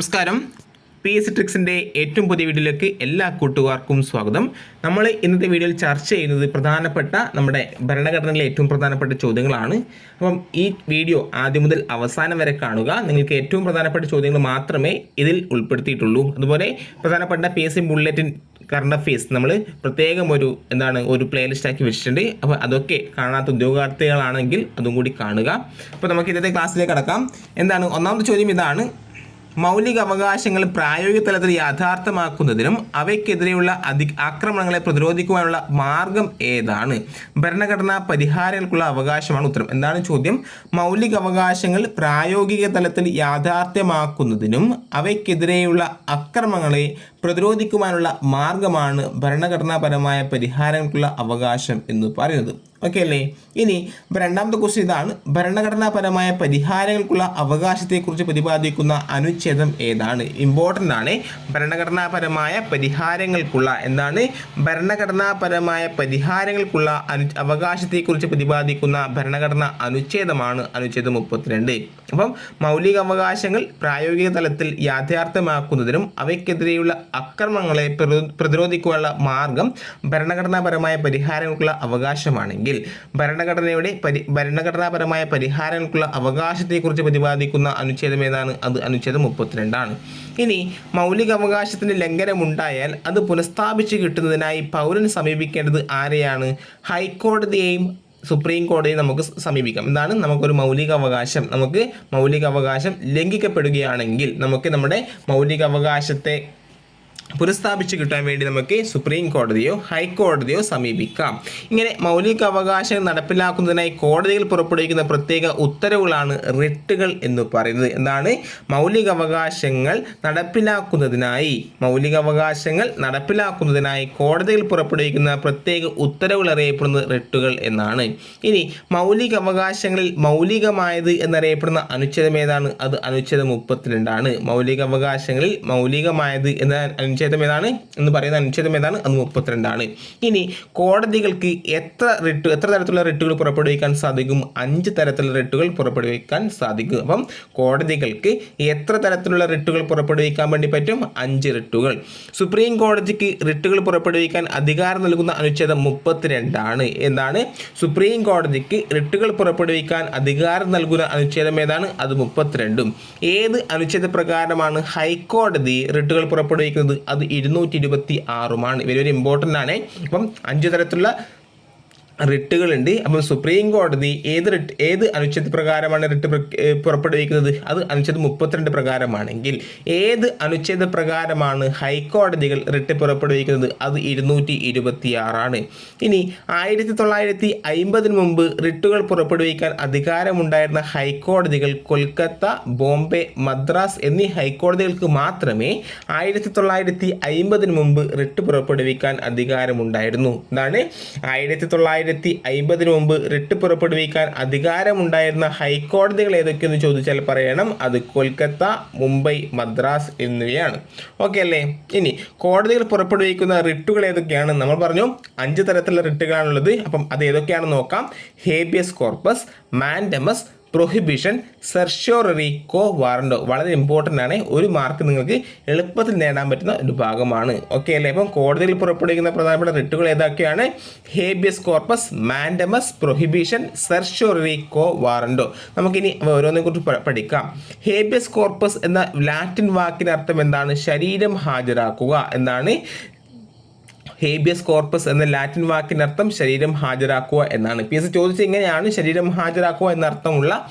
നമസ്കാരം. P S ട്രിക്സിന്റെ ഏറ്റവും പുതിയ വീഡിയോയിലേക്ക് എല്ലാ കൂട്ടുകാർക്കും സ്വാഗതം. നമ്മൾ ഇന്നത്തെ വീഡിയോയിൽ ചർച്ച ചെയ്യുന്നത് പ്രധാനപ്പെട്ട നമ്മുടെ ഭരണഘടനയിലെ ഏറ്റവും പ്രധാനപ്പെട്ട ചോദ്യങ്ങളാണ്. അപ്പം ഈ വീഡിയോ ആദ്യം മുതൽ അവസാനം വരെ കാണുക. നിങ്ങൾക്ക് ഏറ്റവും പ്രധാനപ്പെട്ട ചോദ്യങ്ങൾ മാത്രമേ ഇതിൽ ഉൾപ്പെടുത്തിയിട്ടുള്ളൂ. അതുപോലെ പ്രധാനപ്പെട്ട P S C bulletin current affairs നമ്മൾ പ്രത്യേകം ഒരു എന്താണ് ഒരു പ്ലേലിസ്റ്റ് ആക്കി വെച്ചിട്ടുണ്ട്. അപ്പോൾ അതൊക്കെ കാണാത്ത ഉദ്യോഗാർത്ഥികളാണെങ്കിൽ അതും കൂടി കാണുക. അപ്പോൾ നമുക്ക് ഇന്നത്തെ ക്ലാസ്സിലേക്ക് കടക്കാം. എന്താണ്? ഒന്നാമത്തെ ചോദ്യം ഇതാണ്. മൗലിക അവകാശങ്ങൾ പ്രായോഗിക തലത്തിൽ യാഥാർത്ഥ്യമാക്കുന്നതിനും അവയ്ക്കെതിരെയുള്ള അധി ആക്രമണങ്ങളെ പ്രതിരോധിക്കുവാനുള്ള മാർഗം ഏതാണ്? ഭരണഘടനാ പരിഹാരങ്ങൾക്കുള്ള അവകാശമാണ് ഉത്തരം. എന്താണ് ചോദ്യം? മൗലിക അവകാശങ്ങൾ പ്രായോഗിക തലത്തിൽ യാഥാർത്ഥ്യമാക്കുന്നതിനും അവയ്ക്കെതിരെയുള്ള അക്രമങ്ങളെ പ്രതിരോധിക്കുവാനുള്ള മാർഗമാണ് ഭരണഘടനാപരമായ പരിഹാരങ്ങൾക്കുള്ള അവകാശം എന്ന് പറയുന്നത്. ഓക്കെ അല്ലേ? ഇനി രണ്ടാമത്തെ ക്വസ്റ്റ്യൻ ഇതാണ്. ഭരണഘടനാപരമായ പരിഹാരങ്ങൾക്കുള്ള അവകാശത്തെക്കുറിച്ച് പ്രതിപാദിക്കുന്ന അനുച്ഛേദം ഏതാണ്? ഇമ്പോർട്ടന്റ് ആണ്. ഭരണഘടനാപരമായ പരിഹാരങ്ങൾക്കുള്ള എന്താണ്? ഭരണഘടനാപരമായ പരിഹാരങ്ങൾക്കുള്ള അനു അവകാശത്തെക്കുറിച്ച് പ്രതിപാദിക്കുന്ന ഭരണഘടന അനുച്ഛേദമാണ് അനുച്ഛേദം മുപ്പത്തിരണ്ട്. അപ്പം മൗലിക അവകാശങ്ങൾ പ്രായോഗിക തലത്തിൽ യാഥാർത്ഥ്യമാക്കുന്നതിനും അവയ്ക്കെതിരെയുള്ള അക്രമങ്ങളെ പ്രതി- പ്രതിരോധിക്കുവാനുള്ള മാർഗം ഭരണഘടനാപരമായ പരിഹാരങ്ങൾക്കുള്ള അവകാശമാണെങ്കിൽ ഭരണഘടനയുടെ പരി ഭരണഘടനാപരമായ പരിഹാരങ്ങൾക്കുള്ള അവകാശത്തെക്കുറിച്ച് പ്രതിപാദിക്കുന്ന അനുച്ഛേദം ഏതാണ്? അത് അനുച്ഛേദം മുപ്പത്തിരണ്ടാണ്. ഇനി മൗലിക അവകാശത്തിന് ലംഘനമുണ്ടായാൽ അത് പുനഃസ്ഥാപിച്ച് കിട്ടുന്നതിനായി പൗരൻ സമീപിക്കേണ്ടത് ആരെയാണ്? ഹൈക്കോടതിയെയും സുപ്രീം കോടതിയെ നമുക്ക് സമീപിക്കാം. എന്താണ്? നമുക്കൊരു മൗലിക അവകാശം. നമുക്ക് മൗലിക അവകാശം ലംഘിക്കപ്പെടുകയാണെങ്കിൽ നമുക്ക് നമ്മുടെ മൗലിക അവകാശത്തെ പുനഃസ്ഥാപിച്ച് കിട്ടാൻ വേണ്ടി നമുക്ക് സുപ്രീം കോടതിയോ ഹൈക്കോടതിയോ സമീപിക്കാം. ഇങ്ങനെ മൗലിക അവകാശങ്ങൾ നടപ്പിലാക്കുന്നതിനായി കോടതികൾ പുറപ്പെടുവിക്കുന്ന പ്രത്യേക ഉത്തരവുകളാണ് റിട്ടുകൾ എന്ന് പറയുന്നത്. എന്താണ്? മൗലിക അവകാശങ്ങൾ നടപ്പിലാക്കുന്നതിനായി മൗലിക അവകാശങ്ങൾ നടപ്പിലാക്കുന്നതിനായി കോടതികൾ പുറപ്പെടുവിക്കുന്ന പ്രത്യേക ഉത്തരവുകൾ അറിയപ്പെടുന്നത് റിട്ടുകൾ എന്നാണ്. ഇനി മൗലിക അവകാശങ്ങളിൽ മൗലികമായത് എന്നറിയപ്പെടുന്ന അനുച്ഛേദം ഏതാണ്? അത് അനുച്ഛേദം മുപ്പത്തിരണ്ടാണ്. മൗലിക അവകാശങ്ങളിൽ മൗലികമായത് എന്ന അനുച്ഛേദം ഏതാണ് എന്ന് പറയുന്ന അനുച്ഛേദം ഏതാണ്? അത് മുപ്പത്തിരണ്ടാണ്. ഇനി കോടതികൾക്ക് എത്ര റിട്ട് എത്ര തരത്തിലുള്ള റിട്ടുകൾ പുറപ്പെടുവിക്കാൻ സാധിക്കും? അഞ്ച് തരത്തിലുള്ള റിട്ടുകൾ പുറപ്പെടുവിക്കാൻ സാധിക്കും. അപ്പം കോടതികൾക്ക് എത്ര തരത്തിലുള്ള റിട്ടുകൾ പുറപ്പെടുവിക്കാൻ വേണ്ടി പറ്റും? അഞ്ച് റിട്ടുകൾ. സുപ്രീം കോടതിക്ക് റിട്ടുകൾ പുറപ്പെടുവിക്കാൻ അധികാരം നൽകുന്ന അനുച്ഛേദം മുപ്പത്തിരണ്ടാണ്. എന്താണ്? സുപ്രീം കോടതിക്ക് റിട്ടുകൾ പുറപ്പെടുവിക്കാൻ അധികാരം നൽകുന്ന അനുച്ഛേദം ഏതാണ്? അത് മുപ്പത്തിരണ്ടും. ഏത് അനുച്ഛേദ പ്രകാരമാണ് ഹൈക്കോടതി റിട്ടുകൾ പുറപ്പെടുവിക്കുന്നത്? അത് ഇരുന്നൂറ്റി ഇരുപത്തി ആറുമാണ് ഇവരൊരു ഇമ്പോർട്ടന്റ് ആണ്. അപ്പം അഞ്ച് തരത്തിലുള്ള റിട്ടുകളുണ്ട്. അപ്പം സുപ്രീം കോടതി ഏത് റിട്ട് ഏത് അനുച്ഛേദ പ്രകാരമാണ് റിട്ട് പുറപ്പെടുവിക്കുന്നത്? അത് അനുച്ഛേദം മുപ്പത്തിരണ്ട് പ്രകാരമാണെങ്കിൽ ഏത് അനുച്ഛേദ പ്രകാരമാണ് ഹൈക്കോടതികൾ റിട്ട് പുറപ്പെടുവിക്കുന്നത്? അത് ഇരുന്നൂറ്റി ഇരുപത്തിയാറാണ്. ഇനി ആയിരത്തി തൊള്ളായിരത്തി അയിമ്പതിന് മുമ്പ് റിട്ടുകൾ പുറപ്പെടുവിക്കാൻ അധികാരമുണ്ടായിരുന്ന ഹൈക്കോടതികൾ കൊൽക്കത്ത ബോംബെ മദ്രാസ് എന്നീ ഹൈക്കോടതികൾക്ക് മാത്രമേ ആയിരത്തി തൊള്ളായിരത്തി അയിമ്പതിന് മുമ്പ് റിട്ട് പുറപ്പെടുവിക്കാൻ അധികാരമുണ്ടായിരുന്നു. അതാണ് ആയിരത്തി തൊള്ളായിരത്തി അയിമ്പതിന് മുമ്പ് റിട്ട് പുറപ്പെടുവിക്കാൻ അധികാരമുണ്ടായിരുന്ന ഹൈക്കോടതികൾ ഏതൊക്കെയെന്ന് ചോദിച്ചാൽ പറയണം. അത് കൊൽക്കത്ത മുംബൈ മദ്രാസ് എന്നിവയാണ്. ഓക്കെ അല്ലേ? ഇനി കോടതികൾ പുറപ്പെടുവിക്കുന്ന റിട്ടുകൾ ഏതൊക്കെയാണ്? നമ്മൾ പറഞ്ഞു അഞ്ച് തരത്തിലുള്ള റിട്ടുകളാണുള്ളത്. അപ്പം അത് ഏതൊക്കെയാണെന്ന് നോക്കാം. Habeas corpus mandamus prohibition certiorari quo warranto വളരെ ഇമ്പോർട്ടന്റ് ആണ്. ഒരു മാർക്ക് നിങ്ങൾക്ക് എളുപ്പത്തിൽ നേടാൻ പറ്റുന്ന ഒരു ഭാഗമാണ്. ഓക്കെ അല്ലേ? അപ്പം കോടതിയിൽ പുറപ്പെടുവിക്കുന്ന പ്രധാനപ്പെട്ട റിട്ടുകൾ ഏതൊക്കെയാണ്? Habeas corpus mandamus prohibition certiorari quo warranto നമുക്കിനി ഓരോന്നിനെ കുറിച്ച് പഠിക്കാം. ഹേബിയസ് കോർപ്പസ് എന്ന ലാറ്റിൻ വാക്കിന് അർത്ഥം എന്താണ്? ശരീരം ഹാജരാക്കുക എന്നാണ് ഹേബിയസ് കോർപ്പസ് എന്ന ലാറ്റിൻ വാക്കിനർത്ഥം ശരീരം ഹാജരാക്കുക എന്നാണ്. പി എസ് ചോദിച്ചത് എങ്ങനെയാണ് ശരീരം ഹാജരാക്കുക എന്നർത്ഥമുള്ള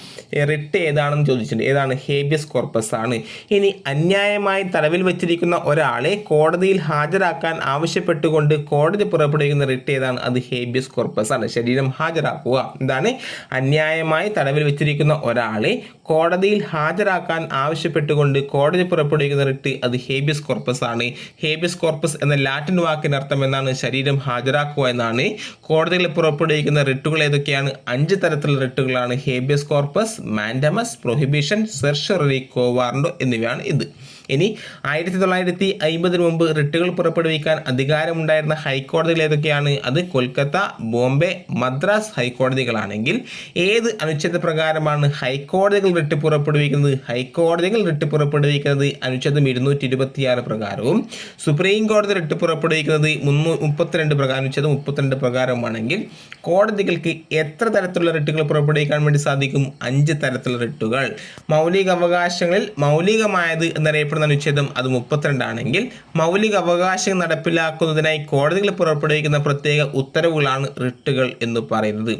റിട്ട് ഏതാണെന്ന് ചോദിച്ചിട്ടുണ്ട്. ഏതാണ്? ഹേബിയസ് കോർപ്പസ് ആണ്. ഇനി അന്യായമായി തടവിൽ വെച്ചിരിക്കുന്ന ഒരാളെ കോടതിയിൽ ഹാജരാക്കാൻ ആവശ്യപ്പെട്ടുകൊണ്ട് കോടതി പുറപ്പെടുവിക്കുന്ന റിട്ട് ഏതാണ്? അത് ഹേബിയസ് കോർപ്പസ് ആണ്. ശരീരം ഹാജരാക്കുക. എന്താണ്? അന്യായമായി തടവിൽ വെച്ചിരിക്കുന്ന ഒരാളെ കോടതിയിൽ ഹാജരാക്കാൻ ആവശ്യപ്പെട്ടുകൊണ്ട് കോടതി പുറപ്പെടുവിക്കുന്ന റിട്ട് അത് ഹേബിയസ് കോർപ്പസ് ആണ്. ഹേബിയസ് കോർപ്പസ് എന്ന ലാറ്റിൻ വാക്കിനർത്ഥം അർത്ഥം എന്നാണ് ശരീരം ഹാജരാക്കുക എന്നാണ്. കോടതിയിൽ പുറപ്പെടുവിക്കുന്ന റിട്ടുകൾ ഏതൊക്കെയാണ്? അഞ്ച് തരത്തിലുള്ള റിട്ടുകളാണ്. Habeas corpus mandamus prohibition certiorari quo warranto എന്നിവയാണ് ഇത്. ഇനി ആയിരത്തി തൊള്ളായിരത്തി അമ്പതിന് മുമ്പ് റിട്ടുകൾ പുറപ്പെടുവിക്കാൻ അധികാരമുണ്ടായിരുന്ന ഹൈക്കോടതികൾ ഏതൊക്കെയാണ് അത് കൊൽക്കത്ത ബോംബെ മദ്രാസ് ഹൈക്കോടതികളാണെങ്കിൽ ഏത് അനുച്ഛേദ പ്രകാരമാണ് ഹൈക്കോടതികൾ റിട്ട് പുറപ്പെടുവിക്കുന്നത്? ഹൈക്കോടതികൾ റിട്ട് പുറപ്പെടുവിക്കുന്നത് അനുച്ഛേദം ഇരുന്നൂറ്റി ഇരുപത്തിയാറ് പ്രകാരവും സുപ്രീം കോടതി റിട്ട് പുറപ്പെടുവിക്കുന്നത് മുന്നൂ മുപ്പത്തിരണ്ട് പ്രകാരം അനുച്ഛേദം മുപ്പത്തിരണ്ട് പ്രകാരമാണെങ്കിൽ കോടതികൾക്ക് എത്ര തരത്തിലുള്ള റിട്ടുകൾ പുറപ്പെടുവിക്കാൻ വേണ്ടി സാധിക്കും? അഞ്ച് തരത്തിലുള്ള റിട്ടുകൾ. മൗലിക അവകാശങ്ങളിൽ മൗലികമായത് എന്നറിയപ്പെടുന്ന അനുച്ഛേദം അത് മുപ്പത്തിരണ്ടാണെങ്കിൽ മൗലിക അവകാശം നടപ്പിലാക്കുന്നതിനായി കോടതികൾ പുറപ്പെടുവിക്കുന്ന പ്രത്യേക ഉത്തരവുകളാണ് റിട്ടുകൾ എന്ന് പറയുന്നത്.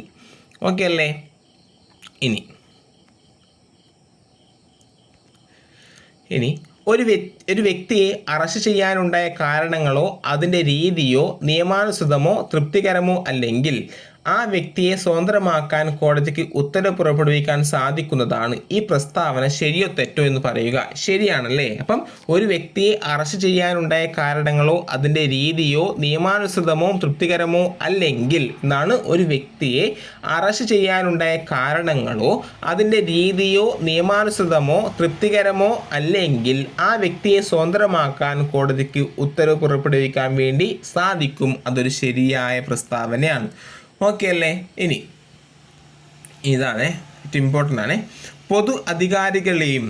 ഓക്കെ അല്ലേ? ഇനി. ഇനി ഒരു ഒരു വ്യക്തിയെ അറസ്റ്റ് ചെയ്യാനുണ്ടായ കാരണങ്ങളോ അതിന്റെ രീതിയോ നിയമാനുസൃതമോ തൃപ്തികരമോ അല്ലെങ്കിൽ ആ വ്യക്തിയെ സ്വതന്ത്രമാക്കാൻ കോടതിക്ക് ഉത്തരവ് പുറപ്പെടുവിക്കാൻ സാധിക്കുന്നതാണ് ഈ പ്രസ്താവന ശരിയോ തെറ്റോ എന്ന് പറയുക. ശരിയാണല്ലേ? അപ്പം ഒരു വ്യക്തിയെ അറസ്റ്റ് ചെയ്യാനുണ്ടായ കാരണങ്ങളോ അതിന്റെ രീതിയോ നിയമാനുസൃതമോ തൃപ്തികരമോ അല്ലെങ്കിൽ എന്നാണ് ഒരു വ്യക്തിയെ അറസ്റ്റ് ചെയ്യാനുണ്ടായ കാരണങ്ങളോ അതിന്റെ രീതിയോ നിയമാനുസൃതമോ തൃപ്തികരമോ അല്ലെങ്കിൽ ആ വ്യക്തിയെ സ്വതന്ത്രമാക്കാൻ കോടതിക്ക് ഉത്തരവ് പുറപ്പെടുവിക്കാൻ വേണ്ടി സാധിക്കും. അതൊരു ശരിയായ പ്രസ്താവനയാണ്. ഓക്കെ അല്ലേ ഇനി. ഇതാണ് ഇമ്പോർട്ടന്റ് ആണ്. പൊതു അധികാരികളെയും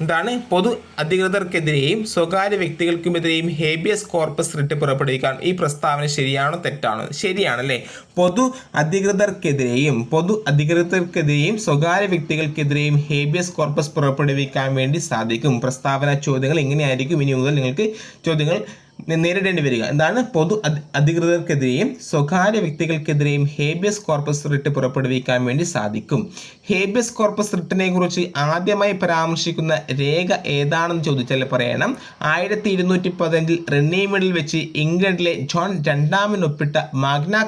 എന്താണ്? പൊതു അധികൃതർക്കെതിരെയും സ്വകാര്യ വ്യക്തികൾക്കുമെതിരെയും ഹേബിയസ് കോർപ്പസ് റിട്ട് പുറപ്പെടുവിക്കാൻ ഈ പ്രസ്താവന ശരിയാണോ തെറ്റാണോ? ശരിയാണല്ലേ? പൊതു അധികൃതർക്കെതിരെയും പൊതു അധികൃതർക്കെതിരെയും സ്വകാര്യ വ്യക്തികൾക്കെതിരെയും ഹേബിയസ് കോർപ്പസ് പുറപ്പെടുവിക്കാൻ വേണ്ടി സാധിക്കും. പ്രസ്താവന ചോദ്യങ്ങൾ എങ്ങനെയായിരിക്കും? ഇനി മുതൽ നിങ്ങൾക്ക് ചോദ്യങ്ങൾ നേരിടേണ്ടി വരിക. എന്താണ്? പൊതു അധി- അധികൃതർക്കെതിരെയും സ്വകാര്യ വ്യക്തികൾക്കെതിരെയും ഹേബിയസ് കോർപ്പസ് റിട്ട് പുറപ്പെടുവിക്കാൻ വേണ്ടി സാധിക്കും. ഹേബിയസ് കോർപ്പസ് റിട്ടിനെ കുറിച്ച് ആദ്യമായി പരാമർശിക്കുന്ന രേഖ ഏതാണെന്ന് ചോദിച്ചാൽ പറയണം. ആയിരത്തി ഇരുന്നൂറ്റി പതിനഞ്ചിൽ റെന്നീമിഡിൽ വെച്ച് ഇംഗ്ലണ്ടിലെ ജോൺ രണ്ടാമൻ ഒപ്പിട്ട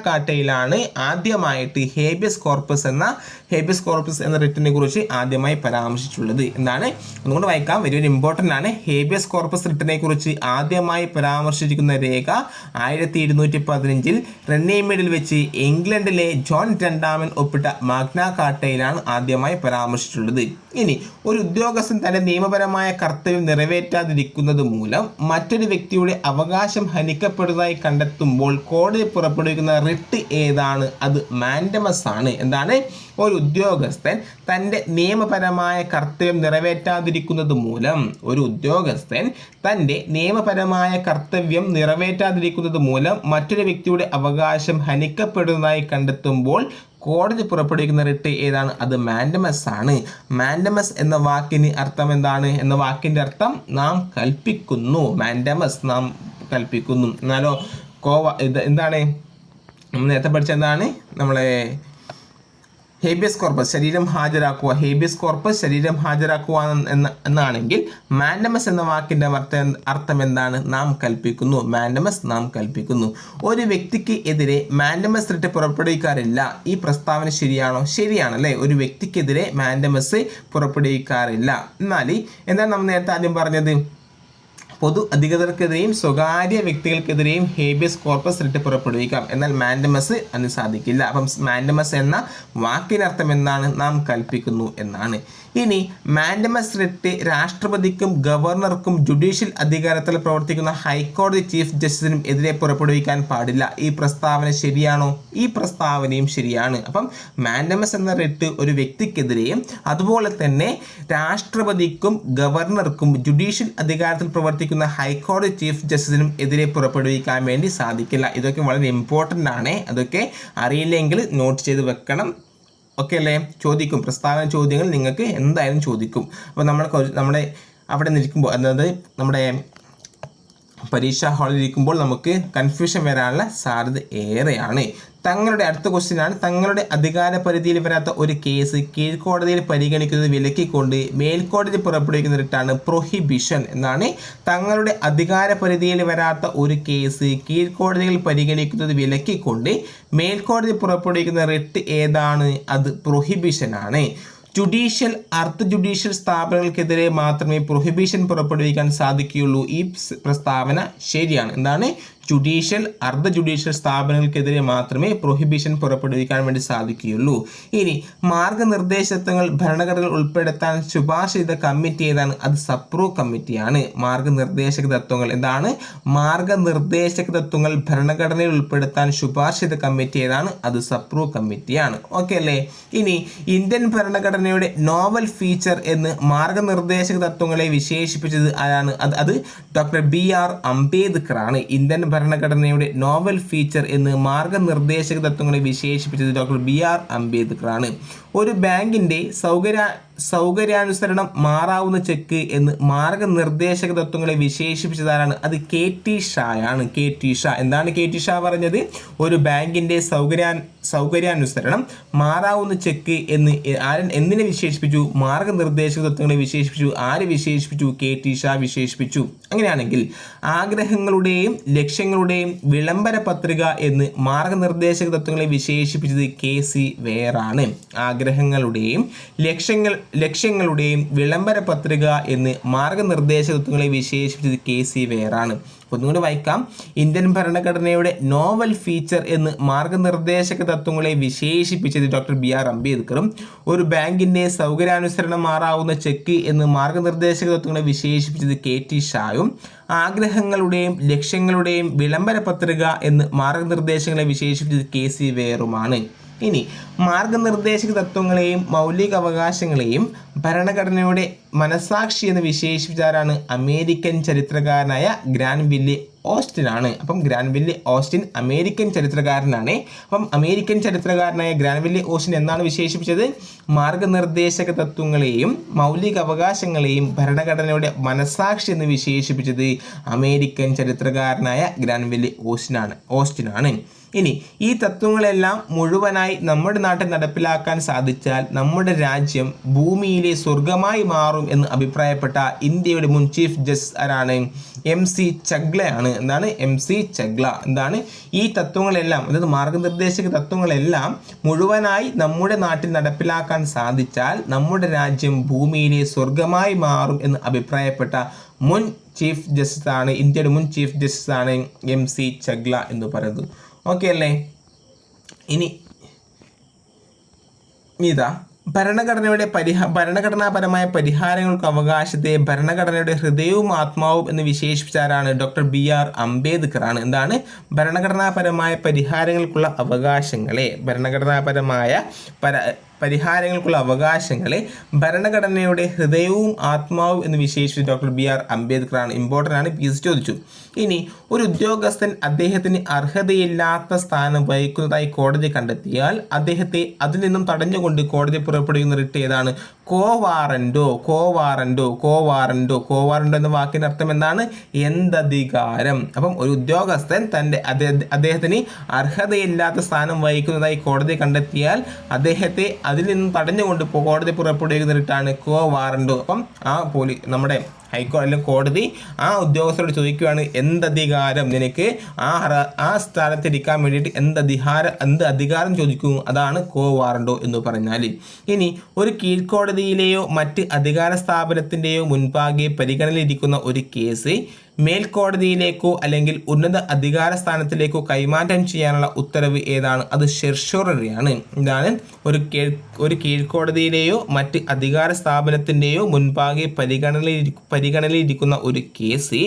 കാട്ടയിലാണ് ആദ്യമായിട്ട് ഹേബിയസ് കോർപ്പസ് എന്ന ഹേബിയസ് കോർപ്പസ് എന്ന റിട്ടിനെ കുറിച്ച് ആദ്യമായി പരാമർശിച്ചിട്ടുള്ളത്. എന്താണ്? ഒന്നുകൊണ്ട് വായിക്കാം. വലിയൊരു ഇമ്പോർട്ടന്റ് ആണ്. ഹേബിയസ് കോർപ്പസ് റിട്ടിനെ കുറിച്ച് ആദ്യമായി പരാമർശിച്ചിരിക്കുന്ന രേഖ ആയിരത്തി ഇരുന്നൂറ്റി പതിനഞ്ചിൽ റെന്നേമിഡിൽ വെച്ച് ഇംഗ്ലണ്ടിലെ ജോൺ രണ്ടാമൻ ഒപ്പിട്ട മാഗ്ന കാട്ടയിലാണ് ആദ്യമായി പരാമർശിച്ചിട്ടുള്ളത്. ഇനി ഒരു ഉദ്യോഗസ്ഥൻ തന്റെ നിയമപരമായ കർത്തവ്യം നിറവേറ്റാതിരിക്കുന്നത് മൂലം മറ്റൊരു വ്യക്തിയുടെ അവകാശം ഹനിക്കപ്പെടുന്നതായി കണ്ടെത്തുമ്പോൾ കോടതി പുറപ്പെടുവിക്കുന്ന റിട്ട് ഏതാണ്? അത് മാൻഡമസ് ആണ്. എന്താണ്? ഒരു ഉദ്യോഗസ്ഥൻ തന്റെ നിയമപരമായ കർത്തവ്യം നിറവേറ്റാതിരിക്കുന്നത് മൂലം ഒരു ഉദ്യോഗസ്ഥൻ തന്റെ നിയമപരമായ കർത്തവ്യം നിറവേറ്റാതിരിക്കുന്നത് മൂലം മറ്റൊരു വ്യക്തിയുടെ അവകാശം ഹനിക്കപ്പെടുന്നതായി കണ്ടെത്തുമ്പോൾ കോടതി പുറപ്പെടുവിക്കുന്ന റിട്ട് ഏതാണ്? അത് മാൻഡമസ് ആണ്. മാൻഡമസ് എന്ന വാക്കിന് അർത്ഥം എന്താണ്? എന്ന വാക്കിന്റെ അർത്ഥം നാം കൽപ്പിക്കുന്നു. മാൻഡമസ് നാം കൽപ്പിക്കുന്നു. എന്നാലോ കോവ ഇത് എന്താണ്? നമ്മൾ നേരത്തെ പഠിച്ച എന്താണ്? നമ്മളെ ഹേബിയസ് കോർപ്പസ് ശരീരം ഹാജരാക്കുക ഹേബിയസ് കോർപ്പസ് ശരീരം ഹാജരാക്കുക എന്ന് എന്നാണെങ്കിൽ മാൻഡമസ് എന്ന വാക്കിന്റെ അർത്ഥം അർത്ഥം എന്താണ്? നാം കൽപ്പിക്കുന്നു. മാൻഡമസ് നാം കൽപ്പിക്കുന്നു. ഒരു വ്യക്തിക്ക് എതിരെ മാൻഡമസ് റിട്ട് പുറപ്പെടുവിക്കാറില്ല. ഈ പ്രസ്താവന ശരിയാണോ? ശരിയാണല്ലേ? ഒരു വ്യക്തിക്കെതിരെ മാൻഡമസ് പുറപ്പെടുവിക്കാറില്ല. എന്നാൽ എന്താണ് നമ്മൾ നേരത്തെ ആദ്യം പറഞ്ഞത്? പൊതു അധികൃതർക്കെതിരെയും സ്വകാര്യ വ്യക്തികൾക്കെതിരെയും ഹേബിയസ് കോർപ്പസ് റിട്ട് പുറപ്പെടുവിക്കാം. എന്നാൽ മാൻഡമസ് അതിന് സാധിക്കില്ല. അപ്പം മാൻഡമസ് എന്ന വാക്കിനർത്ഥം എന്താണ്? നാം കൽപ്പിക്കുന്നു എന്നാണ്. ഇനി മാൻഡമസ് റിട്ട് രാഷ്ട്രപതിക്കും ഗവർണർക്കും ജുഡീഷ്യൽ അധികാരത്തിൽ പ്രവർത്തിക്കുന്ന ഹൈക്കോടതി ചീഫ് ജസ്റ്റിസിനും എതിരെ പുറപ്പെടുവിക്കാൻ പാടില്ല. ഈ പ്രസ്താവന ശരിയാണോ? ഈ പ്രസ്താവനയും ശരിയാണ്. അപ്പം മാൻഡമസ് എന്ന റിട്ട് ഒരു വ്യക്തിക്കെതിരെയും അതുപോലെ തന്നെ രാഷ്ട്രപതിക്കും ഗവർണർക്കും ജുഡീഷ്യൽ അധികാരത്തിൽ പ്രവർത്തിക്കുന്ന ഹൈക്കോടതി ചീഫ് ജസ്റ്റിസിനും എതിരെ പുറപ്പെടുവിക്കാൻ വേണ്ടി സാധിക്കില്ല. ഇതൊക്കെ വളരെ ഇമ്പോർട്ടന്റ് ആണ്. അതൊക്കെ അറിയില്ലെങ്കിൽ നോട്ട് ചെയ്ത് വെക്കണം. ഓക്കെ അല്ലേ ചോദിക്കും. പ്രസ്താവന ചോദ്യങ്ങൾ നിങ്ങൾക്ക് എന്തായാലും ചോദിക്കും. അപ്പോൾ നമ്മൾ നമ്മുടെ അവിടെ നിൽക്കുമ്പോൾ അതായത് നമ്മുടെ പരീക്ഷാ ഹാളിൽ ഇരിക്കുമ്പോൾ നമുക്ക് കൺഫ്യൂഷൻ വരാനുള്ള സാധ്യത ഏറെയാണ്. തങ്ങളുടെ അടുത്ത ക്വസ്റ്റ്യൻ ആണ്. തങ്ങളുടെ അധികാര പരിധിയിൽ വരാത്ത ഒരു കേസ് കീഴ്ക്കോടതിയിൽ പരിഗണിക്കുന്നത് വിലക്കിക്കൊണ്ട് മേൽക്കോടതി പുറപ്പെടുവിക്കുന്ന റിട്ടാണ് പ്രൊഹിബിഷൻ എന്നാണ്. തങ്ങളുടെ അധികാര പരിധിയിൽ വരാത്ത ഒരു കേസ് കീഴ്ക്കോടതിയിൽ പരിഗണിക്കുന്നത് വിലക്കിക്കൊണ്ട് മേൽക്കോടതി പുറപ്പെടുവിക്കുന്ന റിട്ട് ഏതാണ്? അത് പ്രൊഹിബിഷൻ ആണ്. ജുഡീഷ്യൽ അർദ്ധ ജുഡീഷ്യൽ സ്ഥാപനങ്ങൾക്കെതിരെ മാത്രമേ പ്രൊഹിബിഷൻ പുറപ്പെടുവിക്കാൻ സാധിക്കുകയുള്ളൂ. ഈ പ്രസ്താവന ശരിയാണ്. എന്താണ്? ജുഡീഷ്യൽ അർദ്ധ ജുഡീഷ്യൽ സ്ഥാപനങ്ങൾക്കെതിരെ മാത്രമേ പ്രൊഹിബിഷൻ പുറപ്പെടുവിക്കാൻ വേണ്ടി സാധിക്കുകയുള്ളൂ. ഇനി മാർഗനിർദ്ദേശത്വങ്ങൾ ഭരണഘടനയിൽ ഉൾപ്പെടുത്താൻ ശുപാർശ ചെയ്ത കമ്മിറ്റി ഏതാണ്? അത് സപ്രൂ കമ്മിറ്റിയാണ് മാർഗനിർദ്ദേശക തത്വങ്ങൾ എന്താണ്? മാർഗനിർദ്ദേശക തത്വങ്ങൾ ഭരണഘടനയിൽ ഉൾപ്പെടുത്താൻ ശുപാർശ ചെയ്ത കമ്മിറ്റി ഏതാണ്? അത് സപ്രൂ കമ്മിറ്റിയാണ് ഓക്കെ അല്ലേ? ഇനി ഇന്ത്യൻ ഭരണഘടനയുടെ നോവൽ ഫീച്ചർ എന്ന് മാർഗനിർദ്ദേശക തത്വങ്ങളെ വിശേഷിപ്പിച്ചത് ആരാണ്? അത് അത് ഡോക്ടർ ബി ആർ അംബേദ്കർ ആണ് ഇന്ത്യൻ ഭരണഘടനയുടെ നോവൽ ഫീച്ചർ എന്ന് മാർഗനിർദ്ദേശക തത്വങ്ങളെ വിശേഷിപ്പിച്ചത് ഡോക്ടർ ബി ആർ അംബേദ്കർ ആണ് ഒരു ബാങ്കിന്റെ സൗകര്യ സൗകര്യാനുസരണം മാറാവുന്ന ചെക്ക് എന്ന് മാർഗനിർദ്ദേശക തത്വങ്ങളെ വിശേഷിപ്പിച്ചതാരാണ്? അത് K T ഷായാണ്. K T Shah. എന്താണ് കെ ടി ഷാ പറഞ്ഞത്? ഒരു ബാങ്കിന്റെ സൗകര്യാ സൗകര്യാനുസരണം മാറാവുന്ന ചെക്ക് എന്ന് ആരൻ എന്തിനെ വിശേഷിപ്പിച്ചു? മാർഗനിർദ്ദേശക തത്വങ്ങളെ വിശേഷിപ്പിച്ചു. ആര് വിശേഷിപ്പിച്ചു? കെ ടി ഷാ വിശേഷിപ്പിച്ചു. അങ്ങനെയാണെങ്കിൽ ആഗ്രഹങ്ങളുടെയും ലക്ഷ്യങ്ങളുടെയും വിളംബര പത്രിക എന്ന് മാർഗനിർദ്ദേശക തത്വങ്ങളെ വിശേഷിപ്പിച്ചത് കെ സി വേറാണ്. ആഗ്രഹങ്ങളുടെയും ലക്ഷ്യങ്ങൾ ലക്ഷ്യങ്ങളുടെയും വിളംബര പത്രിക എന്ന് മാർഗനിർദ്ദേശ തത്വങ്ങളെ വിശേഷിപ്പിച്ചത് കെ സി വേറാണ്. ഒന്നുകൂടി വായിക്കാം. ഇന്ത്യൻ ഭരണഘടനയുടെ നോവൽ ഫീച്ചർ എന്ന് മാർഗനിർദ്ദേശക തത്വങ്ങളെ വിശേഷിപ്പിച്ചത് ഡോക്ടർ ബി ആർ അംബേദ്കറും ഒരു ബാങ്കിന്റെ സൗകര്യാനുസരണം മാറാവുന്ന ചെക്ക് എന്ന് മാർഗനിർദ്ദേശക തത്വങ്ങളെ വിശേഷിപ്പിച്ചത് കെ ടി ഷായും ആഗ്രഹങ്ങളുടെയും ലക്ഷ്യങ്ങളുടെയും വിളംബര പത്രിക എന്ന് മാർഗനിർദ്ദേശങ്ങളെ വിശേഷിപ്പിച്ചത് കെ സി വേറുമാണ്. ഇനി മാർഗനിർദ്ദേശക തത്വങ്ങളെയും മൗലിക അവകാശങ്ങളെയും ഭരണഘടനയുടെ മനസാക്ഷി എന്ന് വിശേഷിപ്പിച്ചാരാണ് അമേരിക്കൻ ചരിത്രകാരനായ ഗ്രാൻഡ് വില്ലി ഓസ്റ്റിൻ ആണ്. അപ്പം ഗ്രാൻഡ് വില്ലി ഓസ്റ്റിൻ അമേരിക്കൻ ചരിത്രകാരനാണ്. അപ്പം അമേരിക്കൻ ചരിത്രകാരനായ ഗ്രാൻഡ് വില്ലി ഓസ്റ്റിൻ എന്നാണ് വിശേഷിപ്പിച്ചത്? മാർഗനിർദ്ദേശക തത്വങ്ങളെയും മൗലിക അവകാശങ്ങളെയും ഭരണഘടനയുടെ മനസാക്ഷി എന്ന് വിശേഷിപ്പിച്ചത് അമേരിക്കൻ ചരിത്രകാരനായ ഗ്രാൻഡ് വില്ലി ഓസ്റ്റിനാണ് ഓസ്റ്റിനാണ്. ഇനി ഈ തത്വങ്ങളെല്ലാം മുഴുവനായി നമ്മുടെ നാട്ടിൽ നടപ്പിലാക്കാൻ സാധിച്ചാൽ നമ്മുടെ രാജ്യം ഭൂമിയിലെ സ്വർഗമായി മാറും എന്ന് അഭിപ്രായപ്പെട്ട ഇന്ത്യയുടെ മുൻ ചീഫ് ജസ്റ്റിസ് ആരാണ്? എം സി ചഗ്ലയാണ് എന്താണ്? M C Chagla. എന്താണ്? ഈ തത്വങ്ങളെല്ലാം അതായത് മാർഗനിർദ്ദേശക തത്വങ്ങളെല്ലാം മുഴുവനായി നമ്മുടെ നാട്ടിൽ നടപ്പിലാക്കാൻ സാധിച്ചാൽ നമ്മുടെ രാജ്യം ഭൂമിയിലെ സ്വർഗമായി മാറും എന്ന് അഭിപ്രായപ്പെട്ട മുൻ ചീഫ് ജസ്റ്റിസ് ആണ് ഇന്ത്യയുടെ മുൻ ചീഫ് ജസ്റ്റിസ് ആണ് എം സി ചഗ്ല എന്ന് പറയുന്നത്. ഓക്കെ അല്ലേ? ഇനി ഇതാ ഭരണഘടനയുടെ പരിഹ ഭരണഘടനാപരമായ പരിഹാരങ്ങൾക്ക് അവകാശത്തെ ഭരണഘടനയുടെ ഹൃദയവും ആത്മാവും എന്ന് വിശേഷിപ്പിച്ചാരാണ് ഡോക്ടർ ബി ആർ അംബേദ്കർ ആണ്. എന്താണ്? ഭരണഘടനാപരമായ പരിഹാരങ്ങൾക്കുള്ള അവകാശങ്ങളെ ഭരണഘടനാപരമായ പര പരിഹാരങ്ങൾക്കുള്ള അവകാശങ്ങളെ ഭരണഘടനയുടെ ഹൃദയവും ആത്മാവും എന്ന് വിശേഷിച്ച് ഡോക്ടർ ബി ആർ അംബേദ്കർ ആണ് ഇമ്പോർട്ടന്റ് ആണ് പി എസ് ചോദിച്ചു. ഇനി ഒരു ഉദ്യോഗസ്ഥൻ അദ്ദേഹത്തിന് അർഹതയില്ലാത്ത സ്ഥാനം വഹിക്കുന്നതായി കോടതി കണ്ടെത്തിയാൽ അദ്ദേഹത്തെ അതിൽ നിന്നും തടഞ്ഞുകൊണ്ട് കോടതി പുറപ്പെടുവിക്കുന്ന റിട്ട് ഏതാണ്? കോ വാറന്റോ കോ വാറന്റോ എന്ന വാക്കിന്റെ അർത്ഥം എന്താണ്? എന്തധികാരം. അപ്പം ഒരു ഉദ്യോഗസ്ഥൻ തന്റെ അദ്ദേഹത്തിന് അർഹതയില്ലാത്ത സ്ഥാനം വഹിക്കുന്നതായി കോടതി കണ്ടെത്തിയാൽ അദ്ദേഹത്തെ അതിൽ നിന്ന് തടഞ്ഞുകൊണ്ട് കോടതി പുറപ്പെടുവിക്കുന്ന റിട്ടാണ് കോ അപ്പം ആ പോലീ നമ്മുടെ ഹൈക്കോടതി അല്ലെങ്കിൽ കോടതി ആ ഉദ്യോഗസ്ഥരോട് ചോദിക്കുകയാണ് എന്തധികാരം നിനക്ക്? ആ ആ സ്ഥാനത്തിരിക്കാൻ വേണ്ടിയിട്ട് എന്തധികാരം എന്ത് അധികാരം ചോദിക്കും? അതാണ് കോ വാറണ്ടോ എന്ന് പറഞ്ഞാൽ ഇനി ഒരു കീഴ്ക്കോടതിയിലെയോ മറ്റ് അധികാര സ്ഥാപനത്തിന്റെയോ മുൻപാകെ പരിഗണനയിലിരിക്കുന്ന ഒരു കേസ് മേൽക്കോടതിയിലേക്കോ അല്ലെങ്കിൽ ഉന്നത അധികാര സ്ഥാനത്തിലേക്കോ കൈമാറ്റം ചെയ്യാനുള്ള ഉത്തരവ് ഏതാണ്? അത് ഷെർഷോറിയാണ്. ഇതാണ് ഒരു ഒരു കീഴ്ക്കോടതിയിലെയോ മറ്റ് അധികാര സ്ഥാപനത്തിന്റെയോ മുൻപാകെ പരിഗണനയിൽ പരിഗണനയിലിരിക്കുന്ന ഒരു കേസ്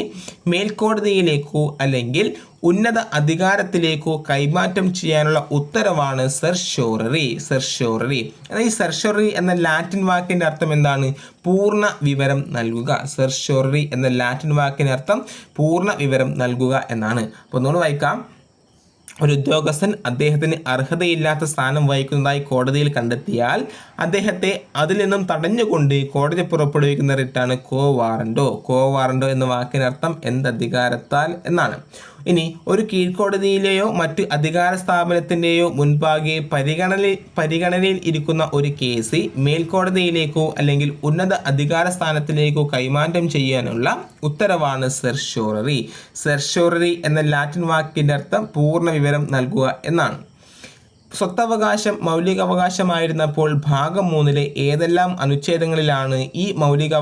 മേൽക്കോടതിയിലേക്കോ അല്ലെങ്കിൽ ഉന്നത അധികാരത്തിലേക്കോ കൈമാറ്റം ചെയ്യാനുള്ള ഉത്തരവാണ് സെർഷോററി സെർഷോററി അതായത് ഈ സെർഷോററി എന്ന ലാറ്റിൻ വാക്കിന്റെ അർത്ഥം എന്താണ്? പൂർണ വിവരം നൽകുക. സെർഷോററി എന്ന ലാറ്റിൻ വാക്കിന്റെ അർത്ഥം പൂർണ വിവരം നൽകുക എന്നാണ്. അപ്പോൾ ഒന്നുകൂടെ വായിക്കാം. ഒരു ഉദ്യോഗസ്ഥൻ അദ്ദേഹത്തിന് അർഹതയില്ലാത്ത സ്ഥാനം വഹിക്കുന്നതായി കോടതിയിൽ കണ്ടെത്തിയാൽ അദ്ദേഹത്തെ അതിൽ നിന്നും തടഞ്ഞുകൊണ്ട് കോടതി പുറപ്പെടുവിക്കുന്ന റിട്ടാണ് കോ വാറൻഡോ. കോ വാറൻഡോ എന്ന വാക്കിനർത്ഥം എന്തധികാരത്താൽ എന്നാണ്. ഇനി ഒരു കീഴ്ക്കോടതിയിലെയോ മറ്റ് അധികാര സ്ഥാപനത്തിന്റെയോ മുൻപാകെ പരിഗണന പരിഗണനയിൽ ഇരിക്കുന്ന ഒരു കേസ് മേൽക്കോടതിയിലേക്കോ അല്ലെങ്കിൽ ഉന്നത അധികാര സ്ഥാനത്തിലേക്കോ കൈമാറ്റം ചെയ്യാനുള്ള ഉത്തരവാണ് സെർഷോററി സെർഷോററി എന്ന ലാറ്റിൻ വാക്കിന്റെ അർത്ഥം പൂർണ വിവരം നൽകുക എന്നാണ്. സ്വത്തവകാശം മൗലികാവകാശമായിരുന്നപ്പോൾ ഭാഗം മൂന്നിലെ ഏതെല്ലാം അനുച്ഛേദങ്ങളിലാണ് ഈ മൗലിക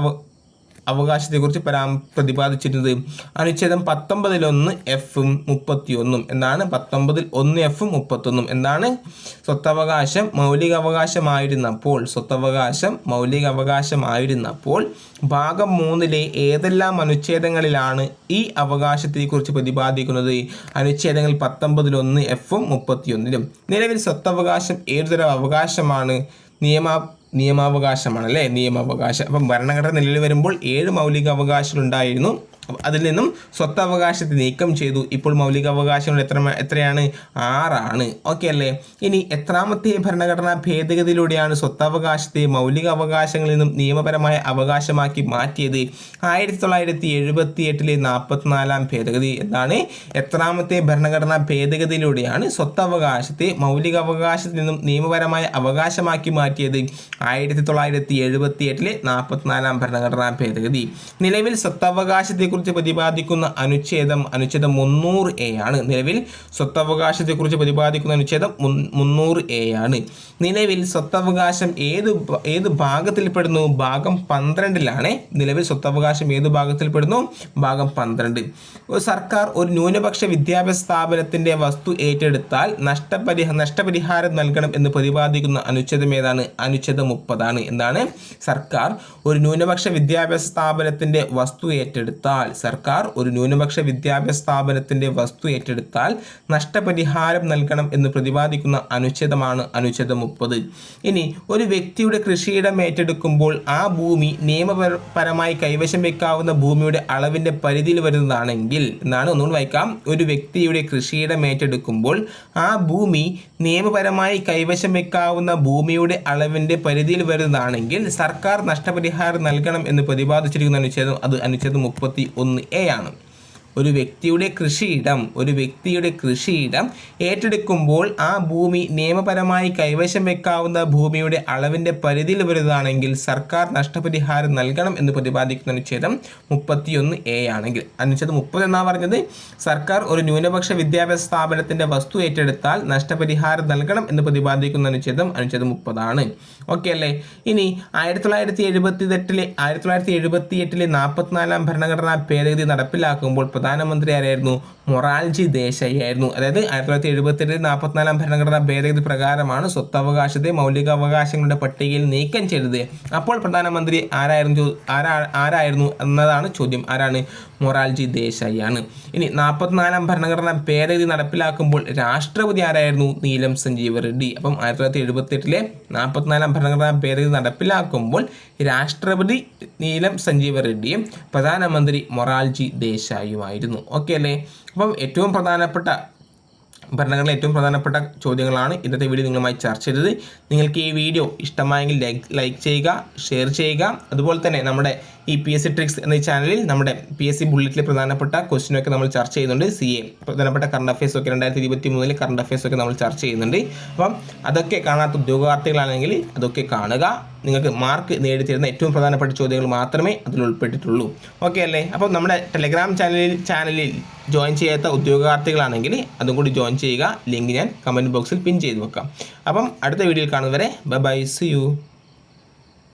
അവകാശത്തെക്കുറിച്ച് പരാ പ്രതിപാദിച്ചിരുന്നത്. അനുച്ഛേദം പത്തൊമ്പതിൽ ഒന്ന് എഫും മുപ്പത്തിയൊന്നും എന്നാണ് പത്തൊമ്പതിൽ ഒന്ന് എഫും മുപ്പത്തൊന്നും എന്താണ് സ്വത്തവകാശം മൗലികാവകാശമായിരുന്നപ്പോൾ. സ്വത്തവകാശം മൗലികാവകാശമായിരുന്നപ്പോൾ ഭാഗം മൂന്നിലെ ഏതെല്ലാം അനുച്ഛേദങ്ങളിലാണ് ഈ അവകാശത്തെക്കുറിച്ച് പ്രതിപാദിക്കുന്നത്? അനുച്ഛേദങ്ങൾ പത്തൊമ്പതിലൊന്ന് എഫും മുപ്പത്തിയൊന്നിലും. നിലവിൽ സ്വത്തവകാശം ഏതുതരം അവകാശമാണ്? നിയമ നിയമാവകാശമാണ് അല്ലേ? നിയമാവകാശം. അപ്പം ഭരണഘടന നിലവിൽ വരുമ്പോൾ ഏഴ് മൗലിക അവകാശങ്ങൾ ഉണ്ടായിരുന്നു. അതിൽ നിന്നും സ്വത്തവകാശത്തെ നീക്കം ചെയ്തു. ഇപ്പോൾ മൗലിക അവകാശങ്ങൾ എത്ര എത്രയാണ്? ആറാണ്. ഓക്കെ അല്ലേ? ഇനി എത്രാമത്തെ ഭരണഘടനാ ഭേദഗതിയിലൂടെയാണ് സ്വത്തവകാശത്തെ മൗലിക അവകാശങ്ങളിൽ നിന്നും നിയമപരമായ അവകാശമാക്കി മാറ്റിയത്? ആയിരത്തി തൊള്ളായിരത്തി എഴുപത്തി എട്ടിലെ നാൽപ്പത്തിനാലാം ഭേദഗതി എന്നാണ് എത്രാമത്തെ ഭരണഘടനാ ഭേദഗതിയിലൂടെയാണ് സ്വത്തവകാശത്തെ മൗലിക അവകാശത്തിൽ നിന്നും നിയമപരമായ അവകാശമാക്കി മാറ്റിയത്? ആയിരത്തി തൊള്ളായിരത്തി എഴുപത്തി എട്ടിലെ നാൽപ്പത്തിനാലാം ഭരണഘടനാ ഭേദഗതി. നിലവിൽ സ്വത്തവകാശത്തെക്കുറിച്ച് പ്രതിപാദിക്കുന്ന അനുച്ഛേദം അനുച്ഛേദം മുന്നൂറ് എ ആണ്. നിലവിൽ സ്വത്തവകാശത്തെക്കുറിച്ച് പ്രതിപാദിക്കുന്ന അനുച്ഛേദം മുന്നൂറ് എ ആണ്. നിലവിൽ സ്വത്തവകാശം ഏത് ഏത് ഭാഗത്തിൽപ്പെടുന്നു? ഭാഗം പന്ത്രണ്ടിലാണ്. നിലവിൽ സ്വത്തവകാശം ഏത് ഭാഗത്തിൽപ്പെടുന്നു? ഭാഗം പന്ത്രണ്ട്. സർക്കാർ ഒരു ന്യൂനപക്ഷ വിദ്യാഭ്യാസ സ്ഥാപനത്തിന്റെ വസ്തു ഏറ്റെടുത്താൽ നഷ്ടപരിഹ നഷ്ടപരിഹാരം നൽകണം എന്ന് പ്രതിപാദിക്കുന്ന അനുച്ഛേദം ഏതാണ്? അനുച്ഛേദം മുപ്പതാണ്. എന്താണ്? സർക്കാർ ഒരു ന്യൂനപക്ഷ വിദ്യാഭ്യാസ സ്ഥാപനത്തിന്റെ വസ്തു ഏറ്റെടുത്താൽ സർക്കാർ ഒരു ന്യൂനപക്ഷ വിദ്യാഭ്യാസ സ്ഥാപനത്തിന്റെ വസ്തു ഏറ്റെടുത്താൽ നഷ്ടപരിഹാരം നൽകണം എന്ന് പ്രതിപാദിക്കുന്ന അനുച്ഛേദമാണ് അനുച്ഛേദം മുപ്പത്. ഇനി ഒരു വ്യക്തിയുടെ കൃഷിയിടം ഏറ്റെടുക്കുമ്പോൾ ആ ഭൂമി നിയമപരമായി കൈവശം വെക്കാവുന്ന ഭൂമിയുടെ അളവിന്റെ പരിധിയിൽ വരുന്നതാണെങ്കിൽ എന്നാണ് ഒന്നുകൂടി വായിക്കാം. ഒരു വ്യക്തിയുടെ കൃഷിയിടം ഏറ്റെടുക്കുമ്പോൾ ആ ഭൂമി നിയമപരമായി കൈവശം വെക്കാവുന്ന ഭൂമിയുടെ അളവിന്റെ പരിധിയിൽ വരുന്നതാണെങ്കിൽ സർക്കാർ നഷ്ടപരിഹാരം നൽകണം എന്ന് പ്രതിപാദിച്ചിരിക്കുന്ന അനുച്ഛേദം അത് അനുച്ഛേദം മുപ്പത്തി ഒന്ന് എ ആണ്. ഒരു വ്യക്തിയുടെ കൃഷിയിടം ഒരു വ്യക്തിയുടെ കൃഷിയിടം ഏറ്റെടുക്കുമ്പോൾ ആ ഭൂമി നിയമപരമായി കൈവശം വെക്കാവുന്ന ഭൂമിയുടെ അളവിന്റെ പരിധിയിൽ വരുന്നതാണെങ്കിൽ സർക്കാർ നഷ്ടപരിഹാരം നൽകണം എന്ന് പ്രതിപാദിക്കുന്ന അനുച്ഛേദം മുപ്പത്തിയൊന്ന് എ ആണെങ്കിൽ. അനുച്ഛേദം മുപ്പത് എന്നാണ് പറഞ്ഞത്? സർക്കാർ ഒരു ന്യൂനപക്ഷ വിദ്യാഭ്യാസ സ്ഥാപനത്തിന്റെ വസ്തു ഏറ്റെടുത്താൽ നഷ്ടപരിഹാരം നൽകണം എന്ന് പ്രതിപാദിക്കുന്ന അനുച്ഛേദം അനുച്ഛേദം മുപ്പതാണ്. ഓക്കെ അല്ലേ? ഇനി ആയിരത്തി തൊള്ളായിരത്തി എഴുപത്തി എട്ടിലെ ആയിരത്തി തൊള്ളായിരത്തി എഴുപത്തി എട്ടിലെ നാൽപ്പത്തിനാലാം ഭരണഘടനാ ഭേദഗതി നടപ്പിലാക്കുമ്പോൾ പ്രധാനമന്ത്രി ആരായിരുന്നു? മൊറാൽജി ദേശായി ആയിരുന്നു. അതായത് ആയിരത്തി തൊള്ളായിരത്തി എഴുപത്തി എട്ടിലെ നാൽപ്പത്തിനാലാം ഭരണഘടനാ ഭേദഗതി പ്രകാരമാണ് സ്വത്തവകാശത്തെ മൗലികാവകാശങ്ങളുടെ പട്ടികയിൽ നീക്കം ചെയ്തത്. അപ്പോൾ പ്രധാനമന്ത്രി ആരായിരുന്നു ആരാ ആരായിരുന്നു എന്നതാണ് ചോദ്യം. ആരാണ്? മൊറാൽജി ദേശായി ആണ് ഇനി നാൽപ്പത്തിനാലാം ഭരണഘടനാ ഭേദഗതി നടപ്പിലാക്കുമ്പോൾ രാഷ്ട്രപതി ആരായിരുന്നു? നീലം സഞ്ജീവ റെഡ്ഡി. അപ്പം ആയിരത്തി തൊള്ളായിരത്തി എഴുപത്തി എട്ടിലെ നാൽപ്പത്തിനാലാം ഭരണഘടനാ ഭേദഗതി നടപ്പിലാക്കുമ്പോൾ രാഷ്ട്രപതി നീലം സഞ്ജീവ റെഡ്ഡിയും പ്രധാനമന്ത്രി മൊറാൽജി ദേശായിയുമായിരുന്നു. ഓക്കെ അല്ലേ? അപ്പം ഏറ്റവും പ്രധാനപ്പെട്ട ഭരണഘടനയിലെ ഏറ്റവും പ്രധാനപ്പെട്ട ചോദ്യങ്ങളാണ് ഇന്നത്തെ വീഡിയോ നിങ്ങളുമായി ചർച്ച ചെയ്തത്. നിങ്ങൾക്ക് ഈ വീഡിയോ ഇഷ്ടമായെങ്കിൽ ലൈക്ക് ചെയ്യുക ഷെയർ ചെയ്യുക. അതുപോലെ തന്നെ നമ്മുടെ ഈ പി എസ് സി ട്രിക്സ് എന്ന ചാനലിൽ നമ്മുടെ പി എസ് സി ബുള്ളറ്റിലെ പ്രധാനപ്പെട്ട ക്വസ്റ്റിനൊക്കെ നമ്മൾ ചർച്ച ചെയ്യുന്നുണ്ട്. സി എ പ്രധാനപ്പെട്ട കറണ്ട് അഫയേഴ്സ് ഒക്കെ രണ്ടായിരത്തി ഇരുപത്തി മൂന്നിലെ കറണ്ട് അഫയേഴ്സ് ഒക്കെ നമ്മൾ ചർച്ച ചെയ്യുന്നുണ്ട്. അപ്പം അതൊക്കെ കാണാത്ത ഉദ്യോഗാർത്ഥികളാണെങ്കിൽ അതൊക്കെ കാണുക. നിങ്ങൾക്ക് മാർക്ക് നേടിത്തരുന്ന ഏറ്റവും പ്രധാനപ്പെട്ട ചോദ്യങ്ങൾ മാത്രമേ അതിൽ ഉൾപ്പെട്ടിട്ടുള്ളൂ. ഓക്കെ അല്ലേ? അപ്പോൾ നമ്മുടെ ടെലഗ്രാം ചാനലിൽ ചാനലിൽ ജോയിൻ ചെയ്യാത്ത ഉദ്യോഗാർത്ഥികളാണെങ്കിൽ അതും കൂടി ജോയിൻ ചെയ്യുക. ലിങ്ക് ഞാൻ കമന്റ് ബോക്സിൽ പിൻ ചെയ്ത് വെക്കാം. അപ്പം അടുത്ത വീഡിയോയിൽ കാണുന്നവരെ ബൈ ബൈ സി യു